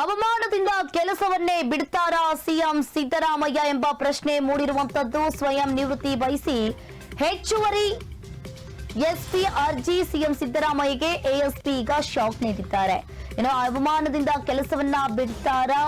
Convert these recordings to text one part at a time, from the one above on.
ಅವಮಾನದಿಂದ ಕೆಲಸವನ್ನೇ ಬಿಡ್ತಾರಾ ಸಿಎಂ ಸಿದ್ದರಾಮಯ್ಯ ಎಂಬ ಪ್ರಶ್ನೆ ಮೂಡಿರುವಂತದ್ದು ಸ್ವಯಂ ನಿವೃತ್ತಿ ಬಯಸಿ ಹೆಚ್ಚುವರಿ ಎಸ್ಪಿ ಅರ್ಜಿ ಸಿಎಂ ಸಿದ್ದರಾಮಯ್ಯಗೆ ಎಎಸ್ಪಿ ಈಗ ಶಾಕ್ ನೀಡಿದ್ದಾರೆ. ಇನ್ನು ಅವಮಾನದಿಂದ ಕೆಲಸವನ್ನ ಬಿಡ್ತಾರಾ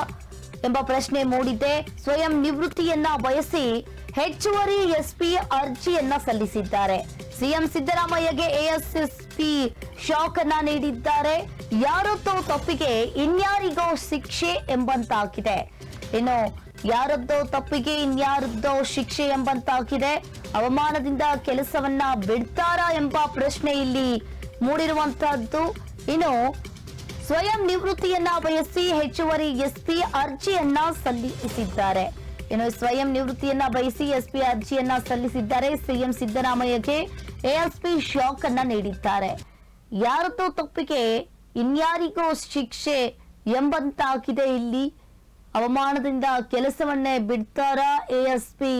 ಎಂಬ ಪ್ರಶ್ನೆ ಮೂಡಿದೆ ಸ್ವಯಂ ನಿವೃತ್ತಿಯನ್ನ ಬಯಸಿ ಹೆಚ್ಚುವರಿ ಎಸ್ಪಿ ಅರ್ಜಿಯನ್ನ ಸಲ್ಲಿಸಿದ್ದಾರೆ. ಸಿಎಂ ಸಿದ್ದರಾಮಯ್ಯಗೆ ಎಎಸ್ಎಸ್ಪಿ ಶಾಕ್ ಅನ್ನ ನೀಡಿದ್ದಾರೆ. ಯಾರದ್ದೋ ತಪ್ಪಿಗೆ ಇನ್ಯಾರಿಗೋ ಶಿಕ್ಷೆ ಎಂಬಂತಾಗಿದೆ. ಇನ್ನು ಯಾರದ್ದೋ ತಪ್ಪಿಗೆ ಇನ್ಯಾರದ್ದೋ ಶಿಕ್ಷೆ ಎಂಬಂತಾಗಿದೆ. ಅವಮಾನದಿಂದ ಕೆಲಸವನ್ನ ಬಿಡ್ತಾರಾ ಎಂಬ ಪ್ರಶ್ನೆ ಇಲ್ಲಿ ಮೂಡಿರುವಂತಹದ್ದು. ಇನ್ನು ಸ್ವಯಂ ನಿವೃತ್ತಿಯನ್ನ ಬಯಸಿ ಹೆಚ್ಚುವರಿ ಎಸ್ಪಿ ಅರ್ಜಿಯನ್ನ ಸಲ್ಲಿಸಿದ್ದಾರೆ. ಏನು ಸ್ವಯಂ ನಿವೃತ್ತಿಯನ್ನ ಬಯಸಿ ಎಸ್ಪಿ ಅರ್ಜಿಯನ್ನ ಸಲ್ಲಿಸಿದ್ದಾರೆ ಸಿಎಂ ಸಿದ್ದರಾಮಯ್ಯಗೆ. ಎಎಸ್ಪಿ ಶಾಕ್ ಅನ್ನ ನೀಡಿದ್ದಾರೆ. ಯಾರತ್ತೋ ತಪ್ಪಿಗೆ ಇನ್ಯಾರಿಗೋ ಶಿಕ್ಷೆ ಎಂಬಂತಾಗಿದೆ ಇಲ್ಲಿ. ಅವಮಾನದಿಂದ ಕೆಲಸವನ್ನೇ ಬಿಡ್ತಾರ ಎಎಸ್ಪಿ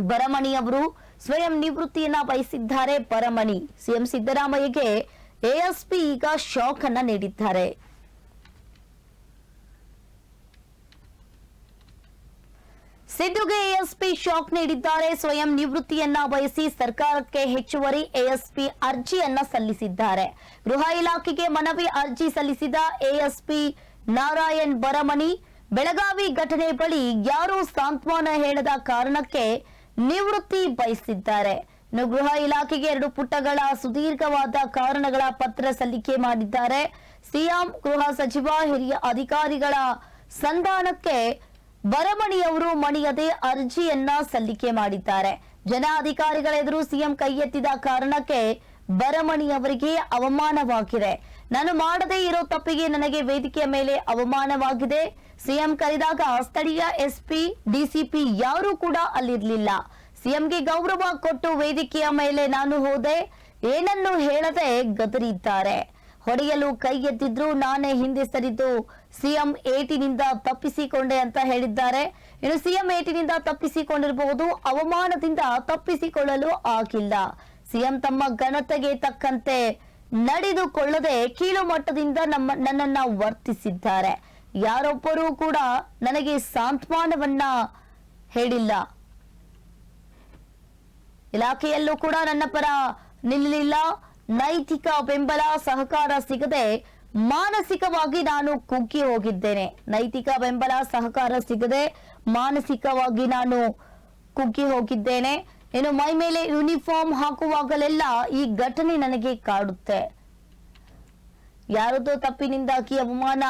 ಬರಮಣಿ ಅವರು ಸ್ವಯಂ ನಿವೃತ್ತಿಯನ್ನ ಬಯಸಿದ್ದಾರೆ ಬರಮಣಿ. ಸಿಎಂ ಸಿದ್ದರಾಮಯ್ಯಗೆ ಎಎಸ್ಪಿ ಈಗ ಶಾಕ್ ಅನ್ನ ನೀಡಿದ್ದಾರೆ. ಸಿದ್ದುಗೆ ಎಎಸ್ಪಿ ಶಾಕ್ ನೀಡಿದ್ದಾರೆ. ಸ್ವಯಂ ನಿವೃತ್ತಿಯನ್ನ ಬಯಸಿ ಸರ್ಕಾರಕ್ಕೆ ಹೆಚ್ಚುವರಿ ಎಎಸ್ಪಿ ಅರ್ಜಿಯನ್ನ ಸಲ್ಲಿಸಿದ್ದಾರೆ. ಗೃಹ ಇಲಾಖೆಗೆ ಮನವಿ ಅರ್ಜಿ ಸಲ್ಲಿಸಿದ ಎಎಸ್ಪಿ ನಾರಾಯಣ್ ಬರಮಣಿ, ಬೆಳಗಾವಿ ಘಟನೆ ಬಳಿ ಯಾರೂ ಸಾಂತ್ವನ ಹೇಳದ ಕಾರಣಕ್ಕೆ ನಿವೃತ್ತಿ ಬಯಸಿದ್ದಾರೆ. ಇನ್ನು ಗೃಹ ಇಲಾಖೆಗೆ ಎರಡು ಪುಟಗಳ ಸುದೀರ್ಘವಾದ ಕಾರಣಗಳ ಪತ್ರ ಸಲ್ಲಿಕೆ ಮಾಡಿದ್ದಾರೆ. ಸಿಎಂ ಗೃಹ ಸಚಿವ, ಹಿರಿಯ ಅಧಿಕಾರಿಗಳ ಸಂಧಾನಕ್ಕೆ ಬರಮಣಿಯವರು ಮಣಿಯದೆ ಅರ್ಜಿಯನ್ನ ಸಲ್ಲಿಕೆ ಮಾಡಿದ್ದಾರೆ. ಜನ ಎದುರು ಸಿಎಂ ಕೈ ಎತ್ತಿದ ಕಾರಣಕ್ಕೆ ಬರಮಣಿಯವರಿಗೆ ಅವಮಾನವಾಗಿದೆ. ನಾನು ಮಾಡದೇ ಇರೋ ತಪ್ಪಿಗೆ ನನಗೆ ವೇದಿಕೆಯ ಮೇಲೆ ಅವಮಾನವಾಗಿದೆ. ಸಿಎಂ ಕರೆದಾಗ ಸ್ಥಳೀಯ ಎಸ್ಪಿ, ಡಿಸಿಪಿ ಯಾರೂ ಕೂಡ ಅಲ್ಲಿರ್ಲಿಲ್ಲ. ಸಿಎಂಗೆ ಗೌರವ ಕೊಟ್ಟು ವೇದಿಕೆಯ ಮೇಲೆ ನಾನು ಹೋದೆ. ಏನನ್ನು ಹೇಳದೆ ಗದರಿದ್ದಾರೆ. ಹೊಡೆಯಲು ಕೈ ಎತ್ತಿದ್ರು ನಾನೇ ಹಿಂದೆ ಸರಿದು ಸಿಎಂ ಏಟಿನಿಂದ ತಪ್ಪಿಸಿಕೊಂಡೆ ಅಂತ ಹೇಳಿದ್ದಾರೆ. ಇನ್ನು ಸಿಎಂ ಏಟಿನಿಂದ ತಪ್ಪಿಸಿಕೊಂಡಿರಬಹುದು ಅವಮಾನದಿಂದ ತಪ್ಪಿಸಿಕೊಳ್ಳಲು ಆಗಿಲ್ಲ. ಸಿಎಂ ತಮ್ಮ ಘನತೆಗೆ ತಕ್ಕಂತೆ ನಡೆದುಕೊಳ್ಳದೆ ಕೀಳು ಮಟ್ಟದಿಂದ ನಮ್ಮ ನನ್ನನ್ನ ವರ್ತಿಸಿದ್ದಾರೆ. ಯಾರೊಬ್ಬರೂ ಕೂಡ ನನಗೆ ಸಾಂತ್ವನವನ್ನ ಹೇಳಿಲ್ಲ. ಇಲಾಖೆಯಲ್ಲೂ ಕೂಡ ನನ್ನ ಪರ ನಿಲ್ಲಲಿಲ್ಲ ನೈತಿಕ ಬೆಂಬಲ ಸಹಕಾರ ಸಿಗದೆ ಮಾನಸಿಕವಾಗಿ ನಾನು ಕುಗ್ಗಿ ಹೋಗಿದ್ದೇನೆ. ನೈತಿಕ ಬೆಂಬಲ ಸಹಕಾರ ಸಿಗದೆ ಮಾನಸಿಕವಾಗಿ ನಾನು ಕುಗ್ಗಿ ಹೋಗಿದ್ದೇನೆ. ಇನ್ನು ಮೈ ಮೇಲೆ ಯೂನಿಫಾರ್ಮ್ ಹಾಕುವಾಗಲೆಲ್ಲ ಈ ಘಟನೆ ನನಗೆ ಕಾಡುತ್ತೆ. ಯಾರದೋ ತಪ್ಪಿನಿಂದಾಗಿ ಅವಮಾನ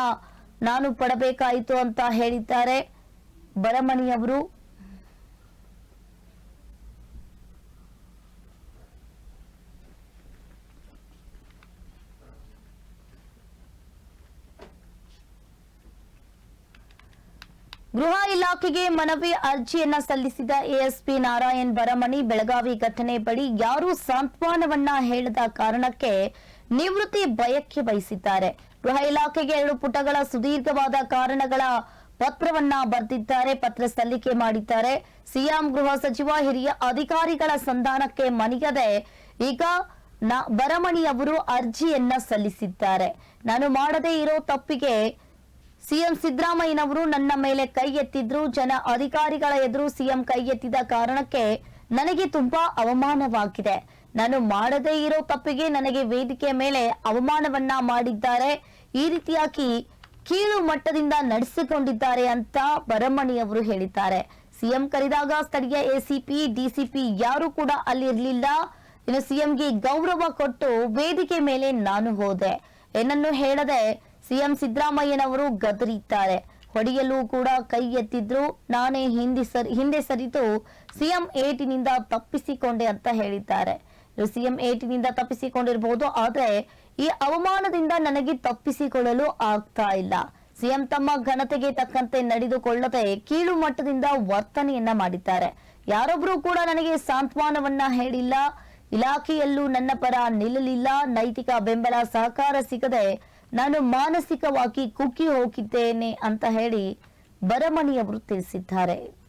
ನಾನು ಪಡಬೇಕಾಯಿತು ಅಂತ ಹೇಳಿದ್ದಾರೆ. ಬರಮಣಿ ಅವರು ಗೃಹ ಇಲಾಖೆಗೆ ಮನವಿ ಅರ್ಜಿಯನ್ನ ಸಲ್ಲಿಸಿದ ಎಎಸ್ಪಿ ನಾರಾಯಣ್ ಬರಮಣಿ, ಬೆಳಗಾವಿ ಘಟನೆ ಬಳಿ ಯಾರೂ ಸಾಂತ್ವನವನ್ನ ಹೇಳದ ಕಾರಣಕ್ಕೆ ನಿವೃತ್ತಿ ಭಯಕ್ಕೆ ಬಯಸಿದ್ದಾರೆ ಗೃಹ ಇಲಾಖೆಗೆ ಎರಡು ಪುಟಗಳ ಸುದೀರ್ಘವಾದ ಕಾರಣಗಳ ಪತ್ರವನ್ನ ಬರೆದಿದ್ದಾರೆ, ಪತ್ರ ಸಲ್ಲಿಕೆ ಮಾಡಿದ್ದಾರೆ. ಸಿಎಂ ಗೃಹ ಸಚಿವ, ಹಿರಿಯ ಅಧಿಕಾರಿಗಳ ಸಂಧಾನಕ್ಕೆ ಮನಿಯದೆ ಈಗ ಬರಮಣಿ ಅವರು ಅರ್ಜಿಯನ್ನ ಸಲ್ಲಿಸಿದ್ದಾರೆ. ನಾನು ಮಾಡದೇ ಇರೋ ತಪ್ಪಿಗೆ ಸಿಎಂ ಸಿದ್ದರಾಮಯ್ಯನವರು ನನ್ನ ಮೇಲೆ ಕೈ ಎತ್ತಿದ್ರು, ಜನ ಅಧಿಕಾರಿಗಳ ಎದುರು ಸಿಎಂ ಕೈ ಎತ್ತಿದ ಕಾರಣಕ್ಕೆ ನನಗೆ ತುಂಬಾ ಅವಮಾನವಾಗಿದೆ. ನಾನು ಮಾಡದೇ ಇರೋ ತಪ್ಪಿಗೆ ನನಗೆ ವೇದಿಕೆ ಮೇಲೆ ಅವಮಾನವನ್ನ ಮಾಡಿದ್ದಾರೆ. ಈ ರೀತಿಯಾಗಿ ಕೀಳು ಮಟ್ಟದಿಂದ ನಡೆಸಿಕೊಂಡಿದ್ದಾರೆ ಅಂತ ಬರಮಣಿ ಅವರು ಹೇಳಿದ್ದಾರೆ. ಸಿಎಂ ಕರೆದಾಗ ಸ್ಥಳೀಯ ಎಸಿಪಿ, ಡಿಸಿಪಿ ಯಾರು ಕೂಡ ಅಲ್ಲಿರ್ಲಿಲ್ಲ. ಇನ್ನು ಸಿಎಂಗೆ ಗೌರವ ಕೊಟ್ಟು ವೇದಿಕೆ ಮೇಲೆ ನಾನು ಹೋದೆ. ಏನನ್ನು ಹೇಳದೆ ಸಿಎಂ ಸಿದ್ದರಾಮಯ್ಯನವರು ಗದರಿದ್ದಾರೆ. ಹೊಡೆಯಲು ಕೂಡ ಕೈ ಎತ್ತಿದ್ರು. ನಾನೇ ಹಿಂದೆ ಸರಿ, ಹಿಂದೆ ಸರಿತು ಸಿಎಂ ಏಟಿನಿಂದ ತಪ್ಪಿಸಿಕೊಂಡೆ ಅಂತ ಹೇಳಿದ್ದಾರೆ. ಸಿಎಂ ಏಟಿನಿಂದ ತಪ್ಪಿಸಿಕೊಂಡಿರಬಹುದು ಆದ್ರೆ ಈ ಅವಮಾನದಿಂದ ನನಗೆ ತಪ್ಪಿಸಿಕೊಳ್ಳಲು ಆಗ್ತಾ ಇಲ್ಲ. ಸಿಎಂ ತಮ್ಮ ಘನತೆಗೆ ತಕ್ಕಂತೆ ನಡೆದುಕೊಳ್ಳದೆ ಕೀಳು ಮಟ್ಟದಿಂದ ವರ್ತನೆಯನ್ನ ಮಾಡಿದ್ದಾರೆ. ಯಾರೊಬ್ರು ಕೂಡ ನನಗೆ ಸಾಂತ್ವನವನ್ನ ಹೇಳಿಲ್ಲ. ಇಲಾಖೆಯಲ್ಲೂ ನನ್ನ ಪರ ನಿಲ್ಲಲಿಲ್ಲ. ನೈತಿಕ ಬೆಂಬಲ ಸಹಕಾರ ಸಿಗದೆ ನಾನು ಮಾನಸಿಕವಾಗಿ ಕುಗ್ಗಿ ಹೋಗಿದ್ದೇನೆ ಅಂತ ಹೇಳಿ ಬರಮಣಿಯವರು ತಿಳಿಸಿದ್ದಾರೆ.